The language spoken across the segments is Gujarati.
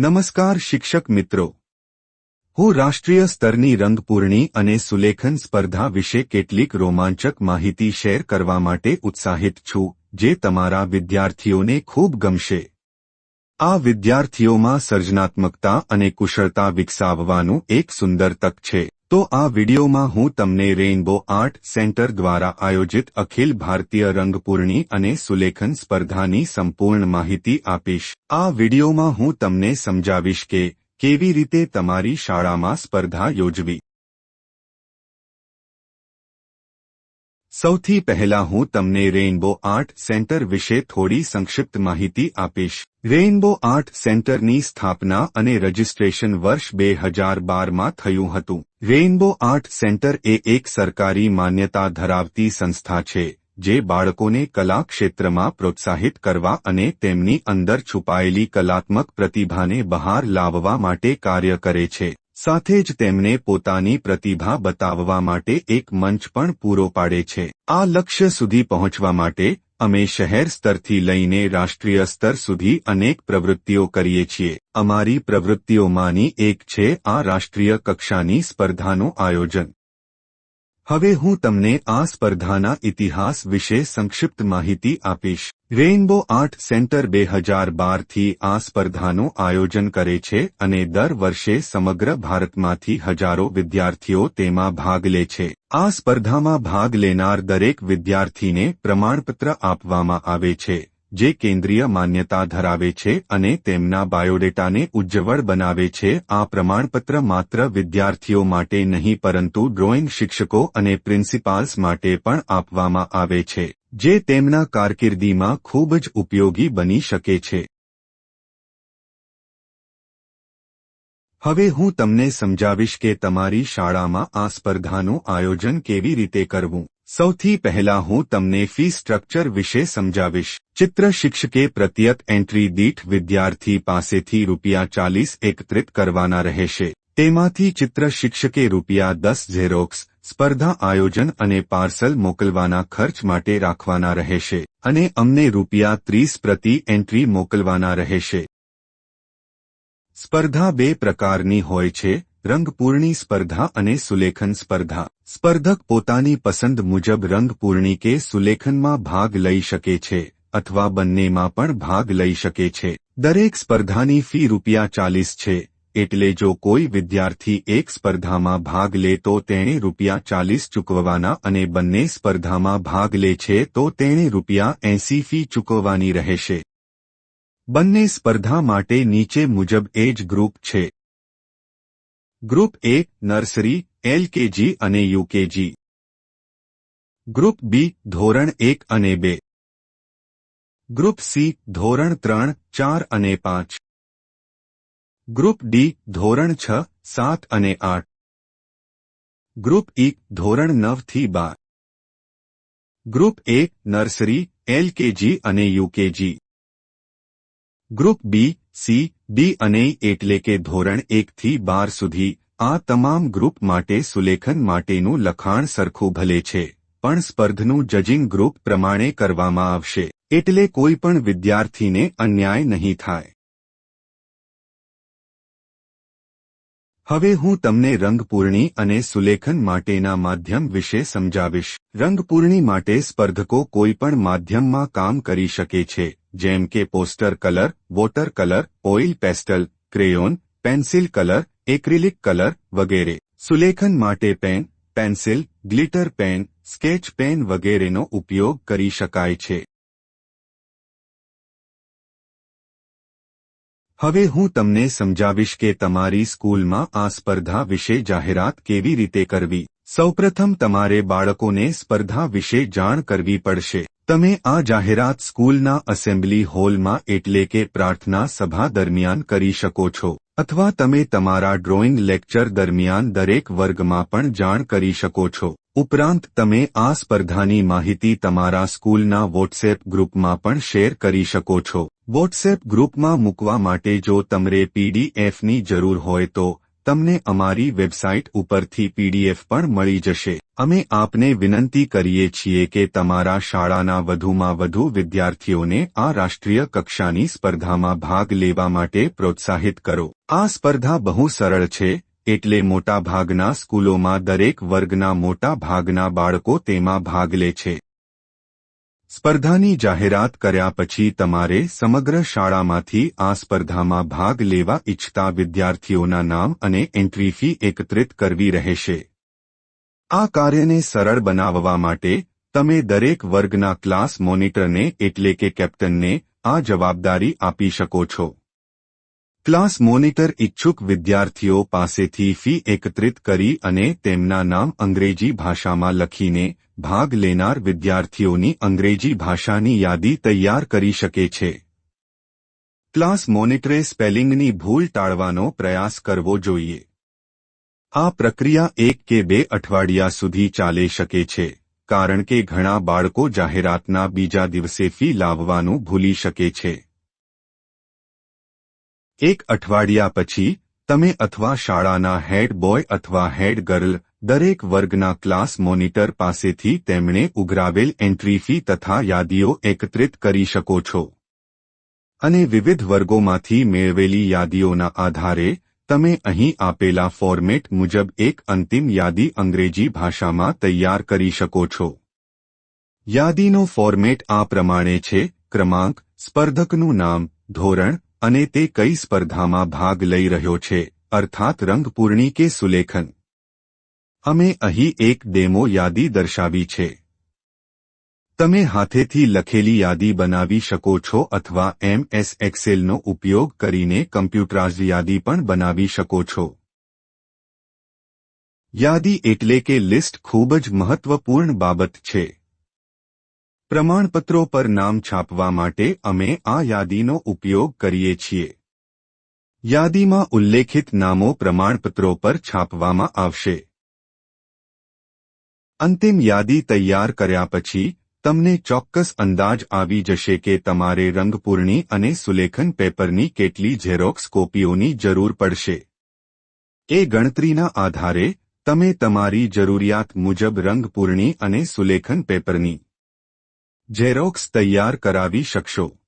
નમસ્કાર શિક્ષક મિત્રો. હું રાષ્ટ્રીય સ્તરની રંગપૂર્ણી અને સુલેખન સ્પર્ધા વિશે કેટલીક રોમાંચક માહિતી શેર કરવા માટે ઉત્સાહિત છું, જે તમારા વિદ્યાર્થીઓને ખૂબ ગમશે. આ વિદ્યાર્થીઓમાં સર્જનાત્મકતા અને કુશળતા વિકસાવવાનું એક સુંદર તક છે. તો આ વિડીયોમાં હું તમને રેઇનબો આર્ટ સેન્ટર દ્વારા આયોજિત અખિલ ભારતીય રંગપૂર્ણી અને સુલેખન સ્પર્ધાની સંપૂર્ણ માહિતી આપીશ. આ વિડીયોમાં હું તમને સમજાવીશ કે કેવી રીતે તમારી શાળામાં સ્પર્ધા યોજવી. સૌથી પહેલા હું તમને રેઇનબો આર્ટ સેન્ટર વિશે થોડી સંક્ષિપ્ત માહિતી આપીશ. રેઇનબો આર્ટ સેન્ટરની સ્થાપના અને રજિસ્ટ્રેશન વર્ષ બે હજાર બારમાં થયું હતું. રેઇનબો આર્ટ સેન્ટર એ એક સરકારી માન્યતા ધરાવતી સંસ્થા છે, જે બાળકોને કલા ક્ષેત્રમાં પ્રોત્સાહિત કરવા અને તેમની અંદર છુપાયેલી કલાત્મક પ્રતિભાને બહાર લાવવા માટે કાર્ય કરે છે. સાથે જ તેમને પોતાની પ્રતિભા બતાવવા માટે એક મંચ પણ પૂરો પાડે છે. આ લક્ષ્ય સુધી પહોંચવા માટે અમે શહેર સ્તરથી લઈને રાષ્ટ્રીય સ્તર સુધી અનેક પ્રવૃત્તિઓ કરીએ છીએ. અમારી પ્રવૃત્તિઓમાંની એક છે આ રાષ્ટ્રીય કક્ષાની સ્પર્ધાનું આયોજન. હવે હું તમને આ સ્પર્ધાના ઇતિહાસ વિશે સંક્ષિપ્ત માહિતી આપીશ. રેઇનબો આર્ટ સેન્ટર બે હજાર બારથી આ સ્પર્ધાનું આયોજન કરે છે અને દર વર્ષે સમગ્ર ભારતમાંથી હજારો વિદ્યાર્થીઓ તેમાં ભાગ લે છે. આ સ્પર્ધામાં ભાગ લેનાર દરેક વિદ્યાર્થીને પ્રમાણપત્ર આપવામાં આવે છે. જે કેન્દ્રીય માન્યતા ધરાવે છે અને તેમના બાયોડેટાને ઉજ્જવળ બનાવે છે, આ પ્રમાણપત્ર માત્ર વિદ્યાર્થીઓ માટે નહીં, પરંતુ ડ્રોઈંગ શિક્ષકો અને પ્રિન્સિપાલ્સ માટે પણ આપવામાં આવે છે, જે તેમના કારકિર્દીમાં ખૂબ જ ઉપયોગી બની શકે છે. હવે હું તમને સમજાવીશ કે તમારી શાળામાં આ સ્પર્ધાનું આયોજન કેવી રીતે કરવું. સૌથી પહેલા હું તમને ફી સ્ટ્રક્ચર વિશે સમજાવીશ. ચિત્ર શિક્ષકે પ્રત્યત એન્ટ્રી દીઠ વિદ્યાર્થી પાસેથી રૂપિયા ચાલીસ એકત્રિત કરવાના રહેશે. તેમાંથી ચિત્ર શિક્ષકે રૂપિયા દસ ઝેરોક્સ, સ્પર્ધા આયોજન અને પાર્સલ મોકલવાના ખર્ચ માટે રાખવાના રહેશે અને અમને રૂપિયા ત્રીસ પ્રતિ એન્ટ્રી મોકલવાના રહેશે. સ્પર્ધા બે પ્રકારની હોય છે, રંગપૂર્ણી સ્પર્ધા અને સુલેખન સ્પર્ધા. સ્પર્ધક પોતાની પસંદ મુજબ રંગપૂર્ણી કે સુલેખનમાં ભાગ લઈ શકે છે અથવા બંનેમાં પણ ભાગ લઈ શકે છે. દરેક સ્પર્ધાની ફી રૂપિયા ચાલીસ છે, એટલે જો કોઈ વિદ્યાર્થી એક સ્પર્ધામાં ભાગ લે તો તેણે રૂપિયા ચાલીસ ચૂકવવાના અને બંને સ્પર્ધામાં ભાગ લે છે તો તેણે રૂપિયા એંસી ફી ચૂકવવાની રહેશે. બંને સ્પર્ધા માટે નીચે મુજબ એજ ગ્રુપ છે. ગ્રુપ એ નર્સરી એલકેજી અને યુકેજી ગ્રુપ બી ધોરણ એક અને બે. ગ્રુપ સી ધોરણ ત્રણ, ચાર અને પાંચ. ગ્રુપ ડી ધોરણ છ, સાત અને આઠ. ગ્રુપ ઈ ધોરણ નવથી બાર. ગ્રુપ એ નર્સરી એલકેજી અને UKG group B C D અને એટલે કે ધોરણ એકથી બાર સુધી આ તમામ ગ્રુપ માટે સુલેખન માટેનું લખાણ સરખું ભલે છે, પણ સ્પર્ધનું જજિંગ ગ્રુપ પ્રમાણે કરવામાં આવશે, એટલે કોઈ પણ વિદ્યાર્થીને અન્યાય નહીં થાય. હવે હું તમને રંગપૂર્ણી અને સુલેખન માટેના માધ્યમ વિશે સમજાવીશ. રંગપૂર્ણી માટે સ્પર્ધકો કોઈપણ માધ્યમમાં કામ કરી શકે છે જેમ કે poster colour water colour oil pastel crayon pencil colour acrylic colour વગેરે સુલેખન માટે pen pencil glitter pen sketch pen વગેરેનો ઉપયોગ કરી શકાય છે હવે હું તમને સમજાવીશ કે તમારી સ્કૂલમાં આ સ્પર્ધા વિશે જાહેરાત કેવી રીતે કરવી સૌપ્રથમ તમારે બાળકોને સ્પર્ધા વિશે જાણ કરવી પડશે તમે આ જાહેરાત સ્કૂલના એસેમ્બલી હોલમાં એટલે કે પ્રાર્થના સભા દરમિયાન કરી શકો છો, અથવા તમે તમારા ડ્રોઈંગ લેક્ચર દરમિયાન દરેક વર્ગમાં પણ જાણ કરી શકો છો. ઉપરાંત, તમે આ સ્પર્ધાની માહિતી તમારા સ્કૂલના વોટ્સએપ ગ્રુપમાં પણ શેર કરી શકો છો. વોટ્સએપ ગ્રુપમાં મૂકવા માટે જો તમને પીડીએફની જરૂર હોય તો, તમને અમારી વેબસાઇટ ઉપરથી પીડીએફ પણ મળી જશે. અમે આપને વિનંતી કરીએ છીએ કે તમારા શાળાના વધુમાં વધુ વિદ્યાર્થીઓને આ રાષ્ટ્રીય કક્ષાની સ્પર્ધામાં ભાગ લેવા માટે પ્રોત્સાહિત કરો. આ સ્પર્ધા બહુ સરળ છે, એટલે મોટા ભાગના સ્કૂલોમાં દરેક વર્ગના મોટા ભાગના બાળકો તેમાં ભાગ લે છે. સ્પર્ધાની જાહેરાત કર્યા પછી તમારે સમગ્ર શાળામાંથી આ સ્પર્ધામાં ભાગ લેવા ઇચ્છતા વિદ્યાર્થીઓના નામ અને એન્ટ્રી ફી એકત્રિત કરવી રહેશે. આ કાર્યને સરળ બનાવવા માટે તમે દરેક વર્ગના ક્લાસ મોનિટરને એટલે કે કેપ્ટનને આ જવાબદારી આપી શકો છો. ક્લાસ મોનિટર ઇચ્છુક વિદ્યાર્થીઓ પાસેથી ફી એકત્રિત કરી અને તેમના નામ અંગ્રેજી ભાષામાં લખીને ભાગ લેનાર વિદ્યાર્થીઓની અંગ્રેજી ભાષાની યાદી તૈયાર કરી શકે છે. ક્લાસ મોનિટરે સ્પેલિંગની ભૂલ ટાળવાનો પ્રયાસ કરવો જોઈએ. આ પ્રક્રિયા એક કે બે અઠવાડિયા સુધી ચાલી શકે છે, કારણ કે ઘણા બાળકો જાહેરાતના બીજા દિવસે ફી લાવવાનું ભૂલી શકે છે. એક અઠવાડિયા પછી, તમે અથવા શાળાના હેડ બોય અથવા હેડ ગર્લ, દરેક વર્ગના ક્લાસ મોનિટર પાસેથી તેમણે ઉઘરાવેલ એન્ટ્રી ફી તથા યાદીઓ એકત્રિત કરી શકો છો. અને વિવિધ વર્ગોમાંથી મેળવેલી યાદીઓના આધારે તમે અહીં આપેલા ફોર્મેટ મુજબ એક અંતિમ યાદી અંગ્રેજી ભાષામાં તૈયાર કરી શકો છો. યાદીનો ફોર્મેટ આ પ્રમાણે છે, ક્રમાંક, સ્પર્ધકનું નામ, ધોરણ અને તે કઈ સ્પર્ધામાં ભાગ લઈ રહ્યો છે, અર્થાત રંગપૂર્ણી કે સુલેખન. અમે અહીં એક ડેમો યાદી દર્શાવી છે. તમે હાથેથી લખેલી યાદી બનાવી શકો છો અથવા એમએસ એક્સેલનો ઉપયોગ કરીને કમ્પ્યુટરાઇઝ યાદી પણ બનાવી શકો છો. યાદી એટલે કે લિસ્ટ ખૂબ જ મહત્વપૂર્ણ બાબત છે. પ્રમાણપત્રો પર નામ છાપવા માટે અમે આ યાદીનો ઉપયોગ કરીએ છીએ. યાદીમાં ઉલ્લેખિત નામો પ્રમાણપત્રો પર છાપવામાં આવશે. અંતિમ યાદી તૈયાર કર્યા પછી તમને ચોક્કસ અંદાજ આવી જશે કે તમારે રંગપૂર્ણી અને સુલેખન પેપરની કેટલી ઝેરોક્સ કોપીઓની જરૂર પડશે. એ ગણતરીના આધારે, તમે તમારી જરૂરિયાત મુજબ રંગપૂર્ણી અને સુલેખન પેપરની ઝેરોક્સ તૈયાર કરાવી શકશો.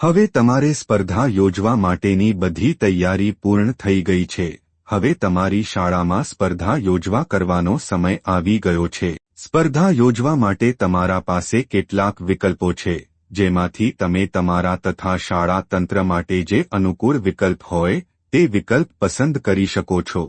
હવે તમારે સ્પર્ધા યોજવા માટેની બધી તૈયારી પૂર્ણ થઈ ગઈ છે. હવે તમારી શાળામાં સ્પર્ધા યોજવા કરવાનો સમય આવી ગયો છે. સ્પર્ધા યોજવા માટે તમારા પાસે કેટલાક વિકલ્પો છે, જેમાંથી તમે તમારા તથા શાળા તંત્ર માટે જે અનુકૂળ વિકલ્પ હોય, તે વિકલ્પ પસંદ કરી શકો છો.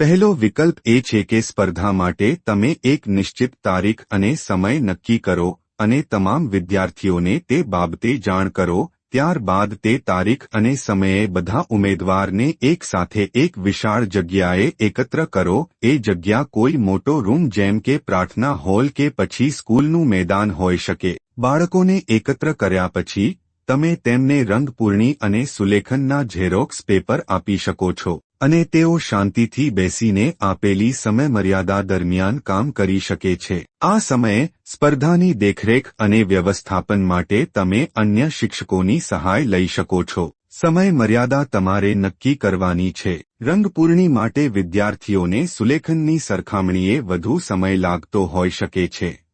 પહેલો વિકલ્પ એ છે કે સ્પર્ધા માટે તમે એક નિશ્ચિત તારીખ અને સમય નક્કી કરો અને તમામ વિદ્યાર્થીઓને તે બાબતે જાણ કરો ત્યારબાદ તે તારીખ અને સમયે બધા ઉમેદવારને એક સાથે એક વિશાળ જગ્યાએ એકત્ર કરો, એ જગ્યા કોઈ મોટો રૂમ જેમ કે પ્રાર્થના હોલ કે પછી સ્કૂલનું મેદાન હોઈ શકે. બાળકોને એકત્ર કર્યા પછી, તમે તેમને રંગપૂર્ણી અને સુલેખનના ઝેરોક્સ પેપર આપી શકો છો. અને તેઓ શાંતિથી બેસીને આપેલી સમયમર્યાદા દરમિયાન કામ કરી શકે છે. આ સમયે સ્પર્ધાની દેખરેખ અને વ્યવસ્થાપન માટે તમે અન્ય શિક્ષકોની સહાય લઈ શકો છો. સમય મર્યાદા તમારે નક્કી કરવાની છે. રંગપૂર્ણી માટે વિદ્યાર્થીઓને સુલેખનની સરખામણીએ વધુ સમય લાગતો હોઈ શકે છે.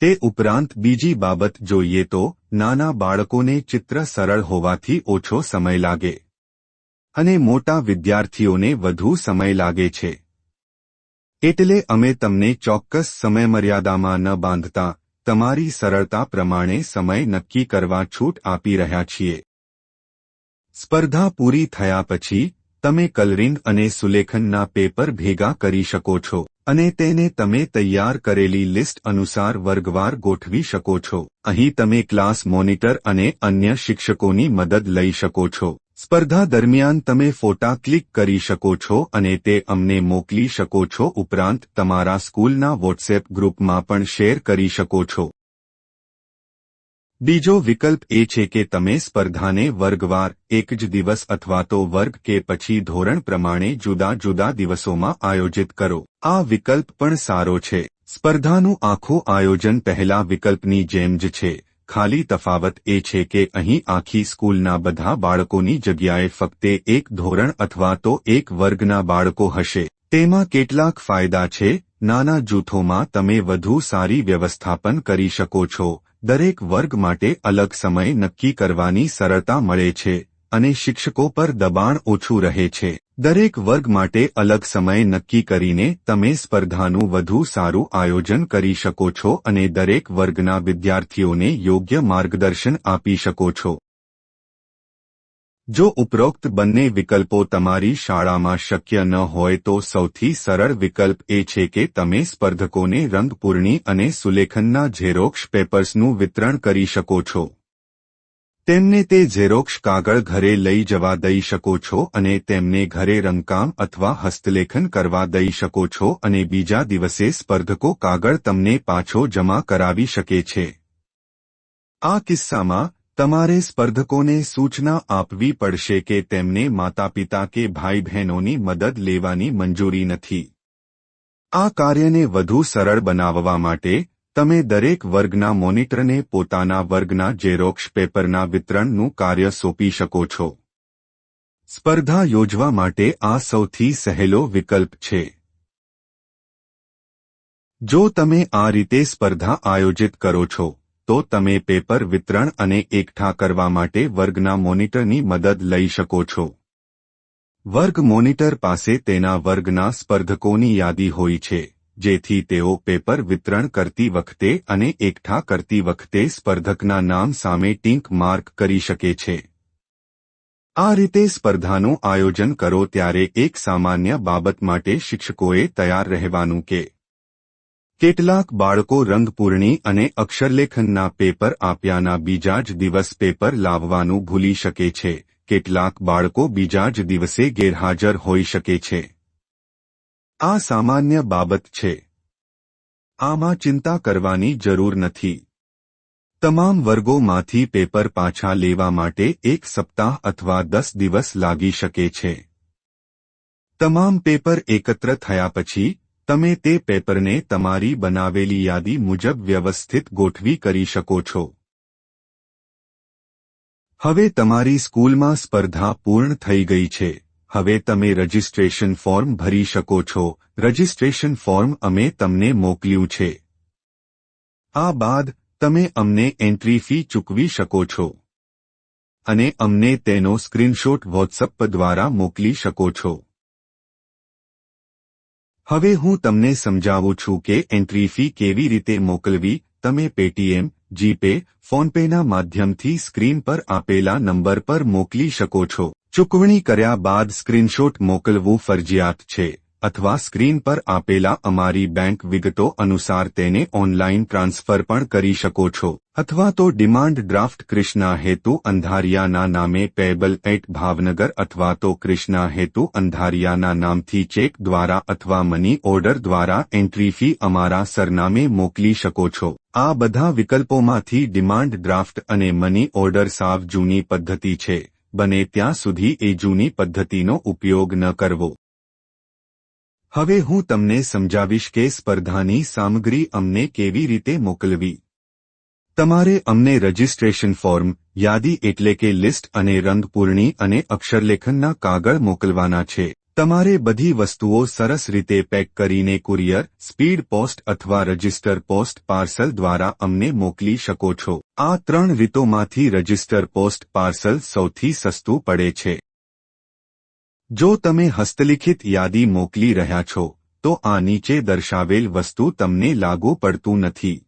તે ઉપરાંત બીજી બાબત જોઈએ તો, નાના બાળકોને ચિત્ર સરળ હોવાથી ઓછો સમય લાગે. અને મોટા વિદ્યાર્થીઓને વધુ સમય લાગે છે. એટલે અમે તમને ચોક્કસ સમયમર્યાદામાં ન બાંધતા, તમારી સરળતા પ્રમાણે સમય નક્કી કરવા છૂટ આપી રહ્યા છીએ. સ્પર્ધા પૂરી થયા પછી, તમે કલરિંગ અને સુલેખનના પેપર ભેગા કરી શકો છો, અને તેને તમે તૈયાર કરેલી લિસ્ટ અનુસાર વર્ગવાર ગોઠવી શકો છો. અહીં તમે ક્લાસ મોનિટર અને અન્ય શિક્ષકોની મદદ લઈ શકો છો. સ્પર્ધા દરમિયાન તમે ફોટા ક્લિક કરી શકો છો અને તે અમને મોકલી શકો છો ઉપરાંત તમારા સ્કૂલના વોટ્સએપ ગ્રુપમાં પણ શેર કરી શકો છો. બીજો વિકલ્પ એ છે કે તમે સ્પર્ધાને વર્ગવાર, એક જ દિવસ અથવા તો વર્ગ કે પછી ધોરણ પ્રમાણે જુદા જુદા દિવસોમાં આયોજિત કરો. આ વિકલ્પ પણ સારો છે. સ્પર્ધાનું આખું આયોજન પહેલા વિકલ્પની જેમ જ છે. ખાલી તફાવત એ છે કે અહીં આખી સ્કૂલના બધા બાળકોની જગ્યાએ ફક્ત એક ધોરણ અથવા તો એક વર્ગના બાળકો હશે. તેમાં કેટલાક ફાયદા છે. નાના જૂથોમાં તમે વધુ સારી વ્યવસ્થાપન કરી શકો છો. દરેક વર્ગ માટે અલગ સમય નક્કી કરવાની સરળતા મળે છે. અને શિક્ષકો પર દબાણ ઓછું રહે છે. દરેક વર્ગ માટે અલગ સમય નક્કી કરીને તમે સ્પર્ધાનું વધુ સારું આયોજન કરી શકો છો અને દરેક વર્ગના વિદ્યાર્થીઓને યોગ્ય માર્ગદર્શન આપી શકો છો. જો ઉપરોક્ત બંને વિકલ્પો તમારી શાળામાં શક્ય ન હોય તો સૌથી સરળ વિકલ્પ એ છે કે તમે સ્પર્ધકોને રંગપૂર્ણી અને સુલેખનના ઝેરોક્ષ પેપર્સનું વિતરણ કરી શકો છો. તેમને તે ઝેરોક્ષ કાગળ ઘરે લઈ જવા દઈ શકો છો અને તેમને ઘરે રંગકામ અથવા હસ્તલેખન કરવા દઈ શકો છો અને બીજા દિવસે સ્પર્ધકો કાગળ તમને પાછો જમા કરાવી શકે છે. આ કિસ્સામાં, તમારે સ્પર્ધકોને સૂચના આપવી પડશે કે તેમને માતાપિતા કે ભાઈ બહેનોની મદદ લેવાની મંજૂરી નથી. આ કાર્યને વધુ સરળ બનાવવા માટે તમે દરેક વર્ગના મોનિટરને પોતાના વર્ગના જેરોક્ષ પેપરના વિતરણનું કાર્ય સોંપી શકો છો. સ્પર્ધા યોજવા માટે આ સૌથી સહેલો વિકલ્પ છે. જો તમે આ રીતે સ્પર્ધા આયોજિત કરો છો, તો તમે પેપર વિતરણ અને એકઠા કરવા માટે વર્ગના મોનિટરની મદદ લઈ શકો છો. વર્ગ મોનિટર પાસે તેના વર્ગના સ્પર્ધકોની યાદી હોય છે. જેથી તેઓ પેપર વિતરણ કરતી વખતે અને એકઠા કરતી વખતે સ્પર્ધકના નામ સામે ટીંક માર્ક કરી શકે છે. આ રીતે સ્પર્ધાનું આયોજન કરો ત્યારે એક સામાન્ય બાબત માટે શિક્ષકોએ તૈયાર રહેવાનું કે કેટલાક બાળકો રંગપૂર્ણી અને અક્ષરલેખનના પેપર આપ્યાના બીજા જ દિવસ પેપર લાવવાનું ભૂલી શકે છે. કેટલાક બાળકો બીજા જ દિવસે ગેરહાજર હોઈ શકે છે. આ સામાન્ય બાબત છે. આમાં ચિંતા કરવાની જરૂર નથી. તમામ વર્ગોમાંથી પેપર પાછા લેવા માટે એક સપ્તાહ અથવા દસ દિવસ લાગી શકે છે. તમામ પેપર એકત્ર થયા પછી, તમે તે પેપરને તમારી બનાવેલી યાદી મુજબ વ્યવસ્થિત ગોઠવી કરી શકો છો. હવે તમારી સ્કૂલમાં સ્પર્ધા પૂર્ણ થઈ ગઈ છે. હવે તમે રજિસ્ટ્રેશન ફોર્મ ભરી શકો છો. રજિસ્ટ્રેશન ફોર્મ અમે તમને મોકલ્યું છે. આ બાદ, તમે અમને એન્ટ્રી ફી ચૂકવી શકો છો. અને અમને તેનો સ્ક્રીનશોટ વોટ્સઅપ દ્વારા મોકલી શકો છો. હવે હું તમને સમજાવું છું કે એન્ટ્રી ફી કેવી રીતે મોકલવી. તમે પેટીએમ, જીપે, ફોનપેના માધ્યમથી સ્ક્રીન પર આપેલા નંબર પર મોકલી શકો છો. ચૂકવણી કર્યા બાદ સ્ક્રીનશોટ મોકલવું ફરજિયાત છે, અથવા સ્ક્રીન પર આપેલા અમારી બેંક વિગતો અનુસાર તેને ઓનલાઇન ટ્રાન્સફર પણ કરી શકો છો, અથવા તો ડિમાન્ડ ડ્રાફ્ટ કૃષ્ણા હેતુ અંધારિયાના નામે પેબલ એટ ભાવનગર અથવા તો કૃષ્ણા હેતુ અંધારિયાના નામથી ચેક દ્વારા અથવા મની ઓર્ડર દ્વારા એન્ટ્રી ફી અમારા સરનામે મોકલી શકો છો. આ બધા વિકલ્પોમાંથી ડિમાન્ડ ડ્રાફ્ટ અને મની ઓર્ડર સાવ જૂની પદ્ધતિ છે. બને ત્યાં સુધી એ જૂની પદ્ધતિનો ઉપયોગ ન કરવો. હવે હું તમને સમજાવીશ કે સ્પર્ધાની સામગ્રી અમને કેવી રીતે મોકલવી. તમારે અમને રજિસ્ટ્રેશન ફોર્મ, યાદી એટલે કે લિસ્ટ અને રંગપૂર્ણી અને અક્ષરલેખનના કાગળ મોકલવાના છે. તમારે બધી વસ્તુઓ સરસ રીતે પેક કરીને કુરિયર, સ્પીડ પોસ્ટ અથવા રજિસ્ટર પોસ્ટ પાર્સલ દ્વારા અમને મોકલી શકો છો. આ ત્રણ રીતોમાંથી રજિસ્ટર પોસ્ટ પાર્સલ સૌથી સસ્તું પડે છે. જો તમે હસ્તલિખિત યાદી મોકલી રહ્યા છો, તો આ નીચે દર્શાવેલ વસ્તુ તમને લાગુ પડતું નથી.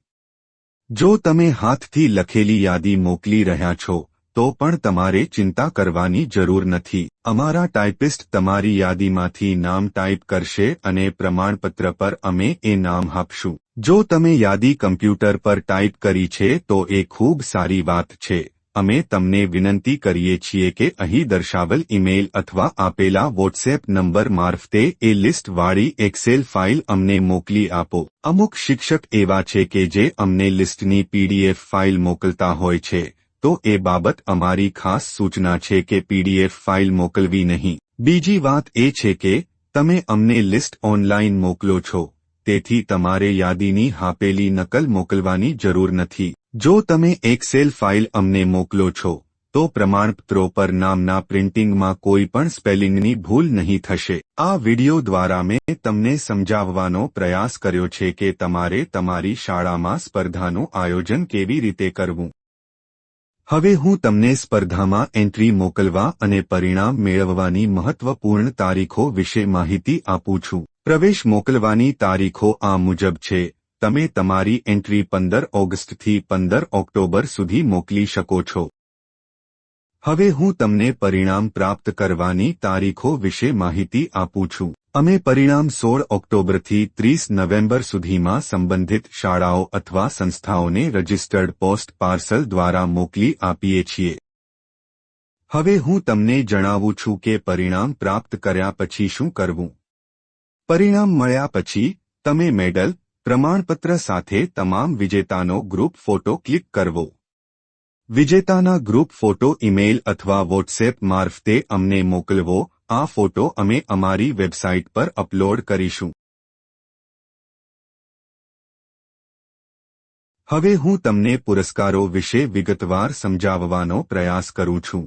જો તમે હાથથી લખેલી યાદી મોકલી રહ્યા છો તો પણ તમારે ચિંતા કરવાની જરૂર નથી. અમારા ટાઈપિસ્ટ તમારી યાદીમાંથી નામ ટાઈપ કરશે અને પ્રમાણપત્ર પર અમે એ નામ આપશું. જો તમે યાદી કમ્પ્યુટર પર ટાઈપ કરી છે, તો એ ખૂબ સારી વાત છે. અમે તમને વિનંતી કરીએ છીએ કે અહીં દર્શાવેલ ઇમેઇલ અથવા આપેલા વોટ્સએપ નંબર મારફતે એ લિસ્ટવાળી એક્સેલ ફાઇલ અમને મોકલી આપો. અમુક શિક્ષક એવા છે કે જે અમને લિસ્ટની પીડીએફ ફાઇલ મોકલતા હોય છે. તો એ બાબત અમારી ખાસ સૂચના છે કે પીડીએફ ફાઇલ મોકલવી નહીં. બીજી વાત એ છે કે તમે અમને લિસ્ટ ઓનલાઇન મોકલો છો, તેથી તમારે યાદીની હાપેલી નકલ મોકલવાની જરૂર નથી. જો તમે એક્સેલ ફાઇલ અમને મોકલો છો, તો પ્રમાણપત્રો પર નામના પ્રિન્ટિંગમાં કોઈ પણ સ્પેલિંગની ભૂલ નહીં થશે. આ વિડિયો દ્વારા મેં તમને સમજાવવાનો પ્રયાસ કર્યો છે કે તમારે તમારી શાળામાં સ્પર્ધાનું આયોજન કેવી રીતે કરવું. હવે હું તમને સ્પર્ધામાં એન્ટ્રી મોકલવા અને પરિણામ મેળવવાની મહત્વપૂર્ણ તારીખો વિશે માહિતી આપું છું. પ્રવેશ મોકલવાની તારીખો આ મુજબ છે. તમે તમારી એન્ટ્રી પંદર ઓગસ્ટથી પંદર ઓક્ટોબર સુધી મોકલી શકો છો. હવે હું તમને પરિણામ પ્રાપ્ત કરવાની તારીખો વિશે માહિતી આપું છું. અમે પરિણામ સોળ ઓક્ટોબરથી ત્રીસ નવેમ્બર સુધીમાં સંબંધિત શાળાઓ અથવા સંસ્થાઓને રજિસ્ટર્ડ પોસ્ટ પાર્સલ દ્વારા મોકલી આપીએ છીએ. હવે હું તમને જણાવું છું કે પરિણામ પ્રાપ્ત કર્યા પછી શું કરવું. પરિણામ મળ્યા પછી, તમે મેડલ, પ્રમાણપત્ર સાથે તમામ વિજેતાનો ગ્રુપ ફોટો ક્લિક કરવો. વિજેતાના ગ્રુપ ફોટો ઇમેઇલ અથવા વોટ્સએપ મારફતે અમને મોકલવો આ ફોટો અમે અમારી વેબસાઇટ પર અપલોડ કરીશું. હવે હું તમને પુરસ્કારો વિશે વિગતવાર સમજાવવાનો પ્રયાસ કરું છું.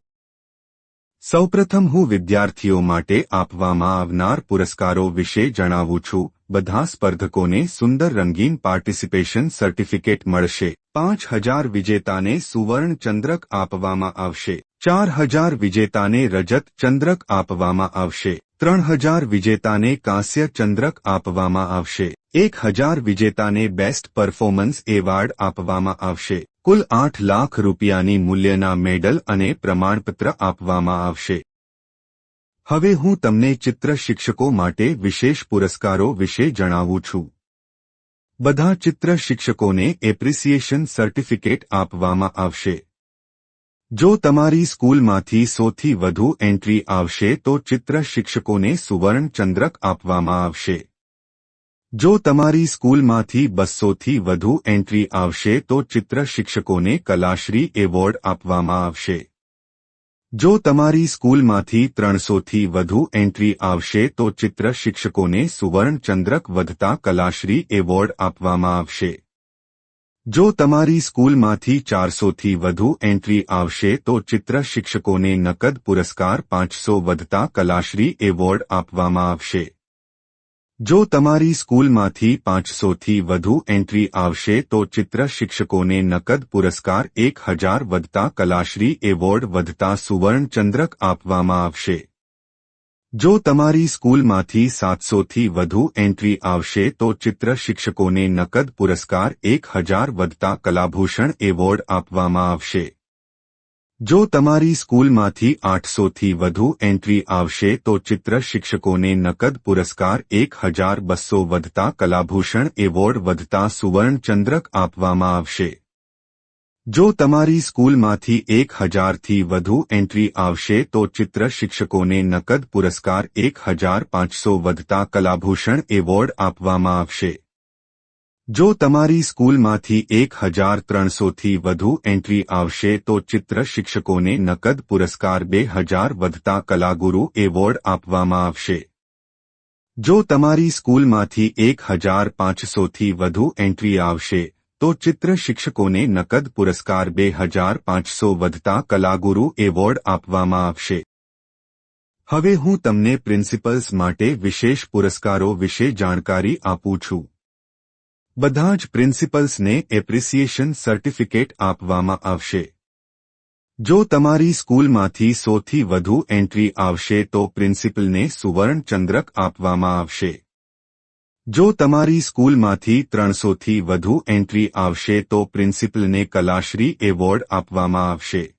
સૌપ્રથમ હું વિદ્યાર્થીઓ માટે આપવામાં આવનાર પુરસ્કારો વિશે જણાવું છું. બધા સ્પર્ધકોને સુંદર રંગીન પાર્ટિસિપેશન સર્ટિફિકેટ મળશે. પાંચ હજાર વિજેતાને સુવર્ણ ચંદ્રક આપવામાં આવશે. ચાર હજાર વિજેતાને રજત ચંદ્રક આપવામાં આવશે. ત્રણ હજાર વિજેતાને કાંસ્ય ચંદ્રક આપવામાં આવશે. એક હજાર વિજેતાને બેસ્ટ પરફોર્મન્સ એવાર્ડ આપવામાં આવશે. કુલ આઠ લાખ રૂપિયાની મૂલ્યના મેડલ અને પ્રમાણપત્ર આપવામાં આવશે. હવે હું તમને ચિત્ર શિક્ષકો માટે વિશેષ પુરસ્કારો વિશે જણાવું છું. બધા ચિત્ર શિક્ષકોને એપ્રિસિએશન સર્ટિફિકેટ આપવામાં આવશે. જો તમારી સ્કૂલમાંથી સોથી વધુ એન્ટ્રી આવશે તો ચિત્ર શિક્ષકોને સુવર્ણ ચંદ્રક આપવામાં આવશે. જો તમારી સ્કૂલમાંથી બસોથી વધુ એન્ટ્રી આવશે તો ચિત્ર શિક્ષકોને કલાશ્રી એવોર્ડ આપવામાં આવશે. જો તમારી સ્કૂલમાંથી ત્રણસોથી વધુ એન્ટ્રી આવશે તો ચિત્ર શિક્ષકોને સુવર્ણ ચંદ્રક વધતા કલાશ્રી એવોર્ડ આપવામાં આવશે. જો તમારી સ્કૂલમાંથી ચારસોથી વધુ એન્ટ્રી આવશે તો ચિત્ર શિક્ષકોને નકદ પુરસ્કાર પાંચસો વધતા કલાશ્રી એવોર્ડ આપવામાં આવશે જો તમારી સ્કૂલમાંથી પાંચસોથી વધુ એન્ટ્રી આવશે તો ચિત્ર શિક્ષકોને નકદ પુરસ્કાર એક હજાર વધતા કલાશ્રી એવોર્ડ વધતા સુવર્ણ ચંદ્રક આપવામાં આવશે જો તમારી સ્કૂલમાંથી સાતસોથી વધુ એન્ટ્રી આવશે તો ચિત્ર શિક્ષકોને નકદ પુરસ્કાર એક હજાર વધતા કલાભૂષણ એવોર્ડ આપવામાં આવશે જો તમારી સ્કૂલમાંથી આઠસોથી વધુ એન્ટ્રી આવશે તો ચિત્ર શિક્ષકોને નકદ પુરસ્કાર એક હજાર બસો વધતા કલાભૂષણ એવોર્ડ વધતા સુવર્ણ ચંદ્રક આપવામાં આવશે જો તમારી સ્કૂલમાંથી એક હજારથી વધુ એન્ટ્રી આવશે તો ચિત્ર શિક્ષકોને નકદ પુરસ્કાર એક હજાર પાંચસો વધતા કલાભૂષણ એવોર્ડ આપવામાં આવશે. જો તમારી સ્કૂલમાંથી એક હજાર ત્રણસોથી વધુ એન્ટ્રી આવશે તો ચિત્ર શિક્ષકોને નકદ પુરસ્કાર બે હજાર વધતા કલાગુરુ એવોર્ડ આપવામાં આવશે. જો તમારી સ્કૂલમાંથી એક હજાર પાંચસોથી વધુ એન્ટ્રી આવશે તો ચિત્ર શિક્ષકોને નકદ પુરસ્કાર બે હજાર પાંચસો વધતા કલાગુરુ એવોર્ડ આપવામાં આવશે. હવે હું તમને પ્રિન્સિપલ્સ માટે વિશેષ પુરસ્કારો વિશે જાણકારી આપું છું. બધા જ પ્રિન્સિપલ્સને એપ્રિસિએશન સર્ટિફિકેટ આપવામાં આવશે. જો તમારી સ્કૂલમાંથી સોથી વધુ એન્ટ્રી આવશે તો પ્રિન્સિપલને સુવર્ણ ચંદ્રક આપવામાં આવશે. જો તમારી સ્કૂલમાંથી ત્રણસોથી વધુ એન્ટ્રી આવશે તો પ્રિન્સિપલને કલાશ્રી એવોર્ડ આપવામાં આવશે.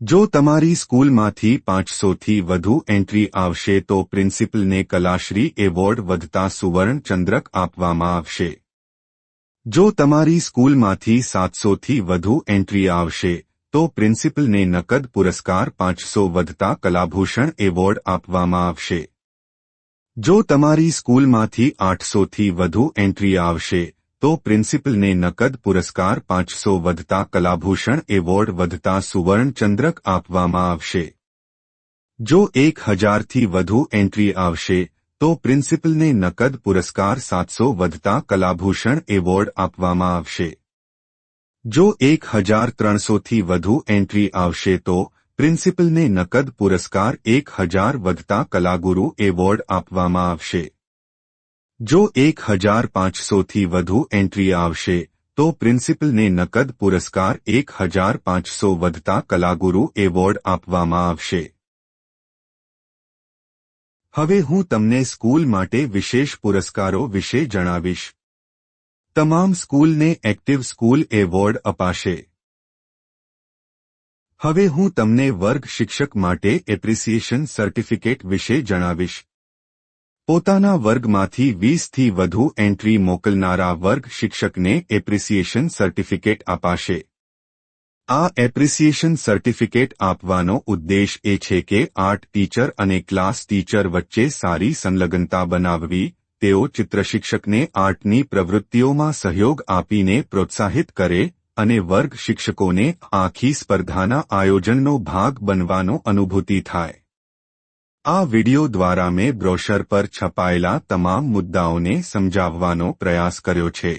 જો તમારી સ્કૂલમાંથી પાંચસોથી વધુ એન્ટ્રી આવશે તો પ્રિન્સિપલને કલાશ્રી એવોર્ડ વધતા સુવર્ણ ચંદ્રક આપવામાં આવશે. જો તમારી સ્કૂલમાંથી સાતસોથી વધુ એન્ટ્રી આવશે, તો પ્રિન્સિપલને નકદ પુરસ્કાર પાંચસો વધતા કલાભૂષણ એવોર્ડ આપવામાં આવશે. જો તમારી સ્કૂલમાંથી આઠસોથી વધુ એન્ટ્રી આવશે તો પ્રિન્સિપલને નકદ પુરસ્કાર પાંચસો વધતા કલાભૂષણ એવોર્ડ વધતા સુવર્ણ ચંદ્રક આપવામાં આવશે જો એક હજારથી વધુ એન્ટ્રી આવશે તો પ્રિન્સિપલને નકદ પુરસ્કાર સાતસો વધતા કલાભૂષણ એવોર્ડ આપવામાં આવશે જો એક હજાર ત્રણસોથી વધુ એન્ટ્રી આવશે તો પ્રિન્સિપલને નકદ પુરસ્કાર એક હજાર વધતા કલાગુરુ એવોર્ડ આપવામાં આવશે. જો એક હજાર પાંચસોથી વધુ એન્ટ્રી આવશે, તો પ્રિન્સિપલને નકદ પુરસ્કાર એક હજાર પાંચસો વધતા કલાગુરુ એવોર્ડ આપવામાં આવશે. હવે હું તમને સ્કૂલ માટે વિશેષ પુરસ્કારો વિશે જણાવીશ. તમામ સ્કૂલને એક્ટિવ સ્કૂલ એવોર્ડ અપાશે. હવે હું તમને વર્ગ શિક્ષક માટે એપ્રિસિએશન સર્ટિફિકેટ વિશે જણાવીશ. પોતાના વર્ગમાંથી વીસથી વધુ એન્ટ્રી મોકલનારા વર્ગ શિક્ષકને એપ્રિસિએશન સર્ટિફિકેટ અપાશે. આ એપ્રિસિએશન સર્ટિફિકેટ આપવાનો ઉદ્દેશ એ છે કે આર્ટ ટીચર અને ક્લાસ ટીચર વચ્ચે સારી સંલગ્નતા બનાવવી, તેઓ ચિત્રશિક્ષકને આર્ટની પ્રવૃત્તિઓમાં સહયોગ આપીને પ્રોત્સાહિત કરે અને વર્ગ શિક્ષકોને આખી સ્પર્ધાના આયોજનનો ભાગ બનવાનો અનુભૂતિ થાય. આ વિડિયો દ્વારા મેં બ્રોશર પર છપાયેલા તમામ મુદ્દાઓને સમજાવવાનો પ્રયાસ કર્યો છે.